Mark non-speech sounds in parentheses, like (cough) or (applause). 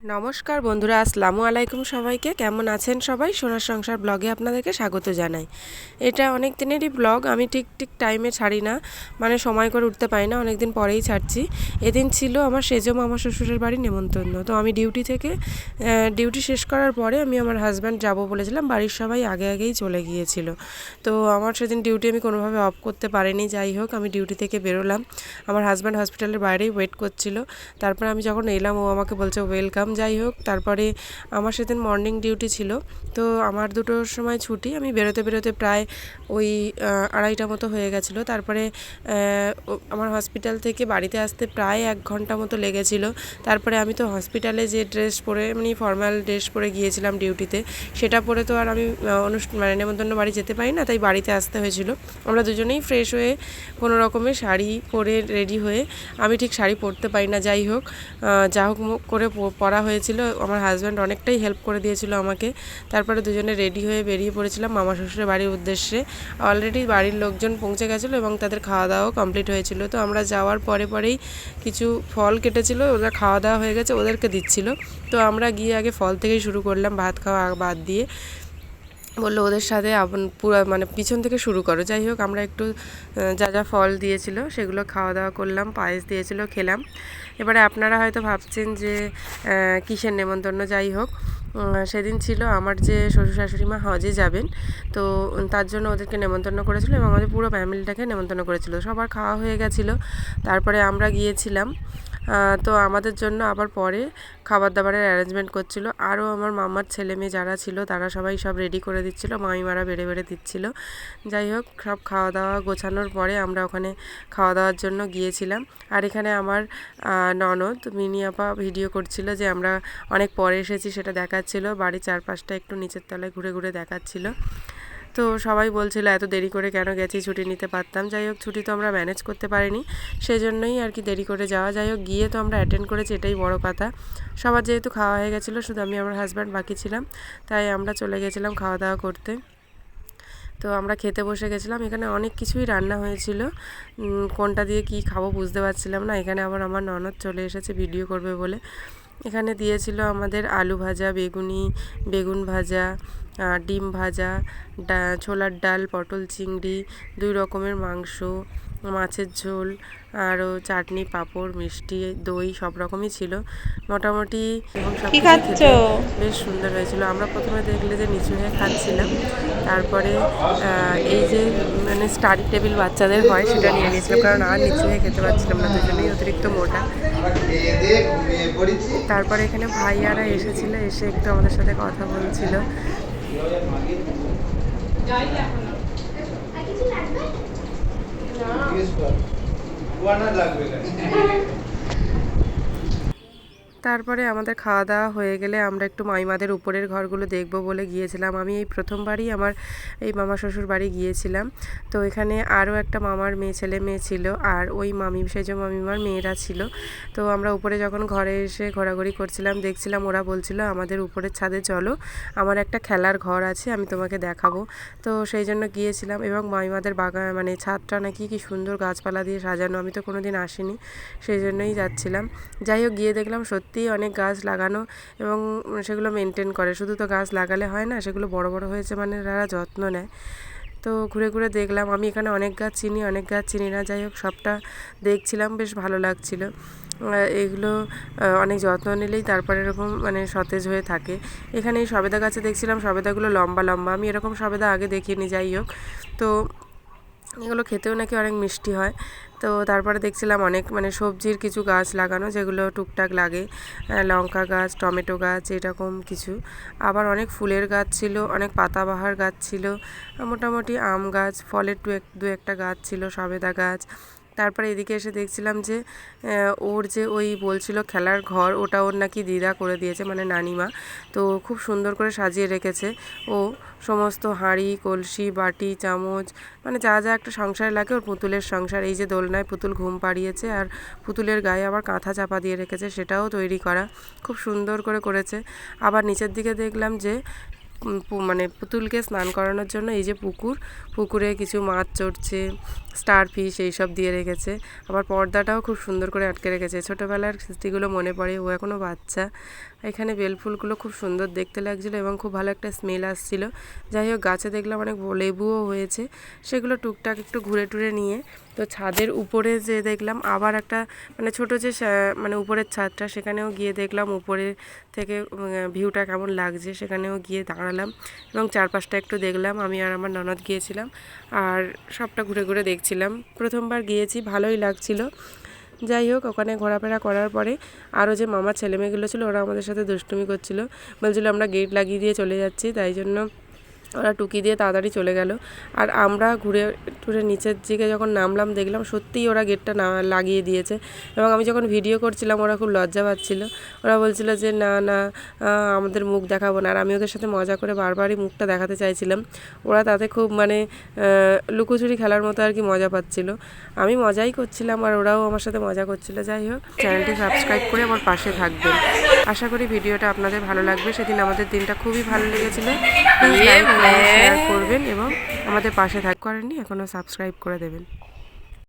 নমস্কার বন্ধুরা, আসসালামু আলাইকুম সবাইকে। কেমন আছেন সবাই? সোনার সংসার ব্লগে আপনাদেরকে স্বাগত জানাই। এটা অনেক দিনেরই ব্লগ, আমি ঠিক ঠিক টাইমে ছাড়ি না। মানে সময় করে উঠতে পারি না অনেক দিন পরেই ছাড়ছি। এদিন ছিল আমার সেজো মামা শ্বশুরের বাড়ি নেমন্তন্ন। তো আমি ডিউটি থেকে ডিউটি শেষ করার পরে আমি আমার হাজব্যান্ড যাব বলেছিলাম, বাড়ির সবাই আগে আগেই চলে গিয়েছিল। তো আমার সেদিন ডিউটি আমি কোনোভাবে অফ করতে পারিনি, যাই হোক, আমি ডিউটি থেকে বেরোলাম। আমার হাজব্যান্ড হসপিটালের বাইরেই ওয়েট করছিল। তারপর আমি যখন এলাম, ও আমাকে বলছে ওয়েলকাম যাই হোক। তারপরে আমার সেদিন মর্নিং ডিউটি ছিল। তো আমার দুটোর সময় ছুটি। আমি বেরোতে বেরোতে প্রায় ওই আড়াইটা মতো হয়ে গেছিল। তারপরে আমার হসপিটাল থেকে বাড়িতে আসতে প্রায় এক ঘণ্টা মতো লেগেছিল। তারপরে আমি তো হসপিটালে যে ড্রেস পরে মানে ফর্মাল ড্রেস পরে গিয়েছিলাম ডিউটিতে সেটা পরে তো আর আমি অনুষ্ঠান মানে নেমন্তন্ন বাড়ি যেতে পারি না, তাই বাড়িতে আসতে হয়েছিল। আমরা দুজনেই ফ্রেশ হয়ে কোনো রকমের শাড়ি পরে রেডি হয়ে, আমি ঠিক শাড়ি পরতে পারি না, যাই হোক। যা হোক করে পরা হয়েছিল, আমার হাজব্যান্ড অনেকটাই হেল্প করে দিয়েছিল আমাকে। তারপরে দুজনে রেডি হয়ে বেরিয়ে পড়েছিলাম মামা শ্বশুরের বাড়ির উদ্দেশ্যে। অলরেডি বাড়ির লোকজন পৌঁছে গেছিল এবং তাদের খাওয়া দাওয়াও কমপ্লিট হয়েছিল। তো আমরা যাওয়ার পরে পরেই কিছু ফল কেটেছিল, ওরা খাওয়া দাওয়া হয়ে গেছে, ওদেরকে দিচ্ছিল। তো আমরা গিয়ে আগে ফল থেকেই শুরু করলাম, ভাত খাওয়া বাদ দিয়ে। বলল ওদের সাথে আপন পুরো মানে পিছন থেকে শুরু করো। যাই হোক, আমরা একটু যা যা ফল দিয়েছিল সেগুলো খাওয়া দাওয়া করলাম, পায়েস দিয়েছিল, খেলাম। এবারে আপনারা হয়তো ভাবছেন যে কিসের নেমন্তন্ন? যাই হোক সেদিন ছিল আমার যে শ্বশুর শাশুড়ি মা হজে যাবেন, তো তার জন্য ওদেরকে নেমন্তন্ন করেছিল এবং আমাদের পুরো ফ্যামিলিটাকে নেমন্তন্ন করেছিল। সবার খাওয়া হয়ে গেছিল। তারপরে আমরা গিয়েছিলাম তো আমাদের জন্য আবার পরে খাবার দাবারের অ্যারেঞ্জমেন্ট করছিল। আরও আমার মামার ছেলে মেয়ে যারা ছিল, তারা সবাই সব রেডি করে দিচ্ছিল, মামিমারা বেড়ে বেড়ে দিচ্ছিল। যাই হোক, সব খাওয়া দাওয়া গোছানোর পরে আমরা ওখানে খাওয়া দাওয়ার জন্য গিয়েছিলাম। আর এখানে আমার ননদ মিনি আপা ভিডিও করছিল যে আমরা অনেক পরে এসেছি, সেটা দেখাচ্ছিল। বাড়ির চারপাশটা একটু নিচের তলায় ঘুরে ঘুরে দেখাচ্ছিল। তো সবাই বলছিল, এত দেরি করে কেন গেছি? ছুটি নিতে পারতাম। যাই হোক, ছুটি তো আমরা ম্যানেজ করতে পারিনি সেই জন্যই আর কি দেরি করে যাওয়া। যাই হোক, গিয়ে তো আমরা অ্যাটেন্ড করেছি, এটাই বড় কথা। সবার যেহেতু খাওয়া হয়ে গেছিল, শুধু আমি আমার হাজব্যান্ড বাকি ছিলাম, তাই আমরা চলে গেছিলাম খাওয়া দাওয়া করতে। তো আমরা খেতে বসে গেছিলাম, এখানে অনেক কিছুই রান্না হয়েছিল। কোনটা দিয়ে কি খাব বুঝতে পারছিলাম না, এখানে আবার আমার ননদ চলে এসেছে ভিডিও করবে বলে। এখানে দিয়েছিল আমাদের আলু ভাজা বেগুনি বেগুন ভাজা ডিম ভাজা ডা ছোলার ডাল পটল চিংড়ি দুই রকমের মাংস মাছের ঝোল আরও চাটনি পাঁপড় মিষ্টি দই সব রকমই ছিল। মোটামুটি এবং সব বেশ সুন্দর হয়েছিল। আমরা প্রথমে দেখলে যে নিচু হয়ে খাচ্ছিলাম। তারপরে এই যে মানে স্টাডি টেবিল বাচ্চাদের হয় সেটা নিয়ে নিয়েছিলাম কারণ আর নিচু হয়ে খেতে পারছিলাম না দুজনেই অতিরিক্ত মোটা। তারপরে এখানে ভাইয়ারা এসেছিল এসে একটু আমাদের সাথে কথা বলছিল। লাগবে? (laughs) তারপরে আমাদের খাওয়া দাওয়া হয়ে গেলে আমরা একটু মাইমাদের উপরের ঘরগুলো দেখব বলে গিয়েছিলাম। আমি এই প্রথমবারই আমার এই মামা শ্বশুর বাড়ি গিয়েছিলাম। তো এখানে আরও একটা মামার মেয়ে, ছেলে মেয়ে ছিল আর ওই মামি, সেজ মামিমার মেয়েরা ছিল। তো আমরা উপরে যখন ঘরে এসে ঘোরাঘুরি করছিলাম, দেখছিলাম ওরা বলছিল, আমাদের উপরের ছাদে চলো, আমার একটা খেলার ঘর আছে, আমি তোমাকে দেখাবো। তো সেই জন্য গিয়েছিলাম এবং মামিমাদের বাগান মানে ছাদটা নাকি কি সুন্দর গাছপালা দিয়ে সাজানো, আমি তো কোনো দিন আসিনি, সেই জন্যই যাচ্ছিলাম। যাই হোক, গিয়ে দেখলাম সত্যি সত্যিই অনেক গাছ লাগানো এবং সেগুলো মেনটেন করে। শুধু তো গাছ লাগালে হয় না, সেগুলো বড় বড় হয়েছে মানে তারা যত্ন নেয়। তো ঘুরে ঘুরে দেখলাম, আমি এখানে অনেক গাছ চিনি, অনেক গাছ চিনি না। যাই হোক, সবটা দেখছিলাম, বেশ ভালো লাগছিল। এগুলো অনেক যত্ন নিলেই তারপরে এরকম মানে সতেজ হয়ে থাকে। এখানে এই সবেদা গাছে দেখছিলাম, সবেদাগুলো লম্বা লম্বা। আমি এরকম সবেদা আগে দেখিনি, যাই হোক। তো এগুলো খেতেও নাকি অনেক মিষ্টি হয়। তো তারপরে দেখছিলাম অনেক মানে সবজির কিছু গাছ লাগানো যেগুলো টুকটাক লাগে। লঙ্কা গাছ, টমেটো গাছ, এরকম কিছু। আবার অনেক ফুলের গাছ ছিল, অনেক পাতাবাহার গাছ ছিল। মোটামুটি আম গাছ, ফলের দু এক, দু একটা গাছ ছিল, সবেদা গাছ তারপরে এদিকে এসে দেখছিলাম যে ওর যে ওই বলছিল খেলার ঘর, ওটা ওর নাকি দিদা করে দিয়েছে মানে নানিমা। তো খুব সুন্দর করে সাজিয়ে রেখেছে। ও সমস্ত হাঁড়ি, কলসি, বাটি, চামচ মানে যা যা একটা সংসারে লাগে ওর পুতুলের সংসার। এই যে দোলনায় পুতুল ঘুম পাড়িয়েছে আর পুতুলের গায়ে আবার কাঁথা চাপা দিয়ে রেখেছে, সেটাও তৈরি করা। খুব সুন্দর করে করেছে। আবার নিচের দিকে দেখলাম যে মানে পুতুলকে স্নান করানোর জন্য এই যে পুকুর, পুকুরে কিছু মাছ চড়ছে স্টার ফিশ এইসব দিয়ে রেখেছে। আবার পর্দাটাও খুব সুন্দর করে আটকে রেখেছে। ছোটোবেলার স্মৃতিগুলো মনে পড়ে, ও এখনও বাচ্চা। এখানে বেলফুলগুলো খুব সুন্দর দেখতে লাগছিল এবং খুব ভালো একটা স্মেল আসছিল। যাই হোক, গাছে দেখলাম অনেক লেবুও হয়েছে। সেগুলো টুকটাক একটু ঘুরে টুরে নিয়ে তো ছাদের উপরে যে দেখলাম আবার একটা মানে ছোট যে মানে উপরের ছাদটা, সেখানেও গিয়ে দেখলাম উপরে থেকে ভিউটা কেমন লাগছে, সেখানেও গিয়ে দাঁড়ালাম এবং চারপাশটা একটু দেখলাম। আমি আর আমার ননদ গিয়েছিলাম আর সবটা ঘুরে ঘুরে দেখছিলাম। প্রথমবার গিয়েছি, ভালোই লাগছিল। যাই হোক, ওখানে ঘোরাফেরা করার পরে আরও যে মামার ছেলেমেয়েগুলো ছিল, ওরা আমাদের সাথে দুষ্টুমি করছিল। বলছিল, আমরা গেট লাগিয়ে দিয়ে চলে যাচ্ছি। তাই জন্য ওরা টুকি দিয়ে তাড়াতাড়ি চলে গেল। আর আমরা ঘুরে টুরে নিচের দিকে যখন নামলাম, দেখলাম সত্যিই ওরা গেটটা না লাগিয়ে দিয়েছে। এবং আমি যখন ভিডিও করছিলাম, ওরা খুব লজ্জা পাচ্ছিল। ওরা বলছিল যে, না না আমাদের মুখ দেখাবো না। আর আমি ওদের সাথে মজা করে বারবারই মুখটা দেখাতে চাইছিলাম। ওরা তাতে খুব মানে লুকোচুরি খেলার মতো আর কি মজা পাচ্ছিল। আমি মজাই করছিলাম আর ওরাও আমার সাথে মজা করছিল। যাই হোক চ্যানেলটি সাবস্ক্রাইব করে আমার পাশে থাকবেন। আশা করি ভিডিওটা আপনাদের ভালো লাগবে। সেদিন আমাদের দিনটা খুবই ভালো লেগেছিল। শেয়ার করবেন এবং আমাদের পাশে থাক করেননি এখনও সাবস্ক্রাইব করে দেবেন।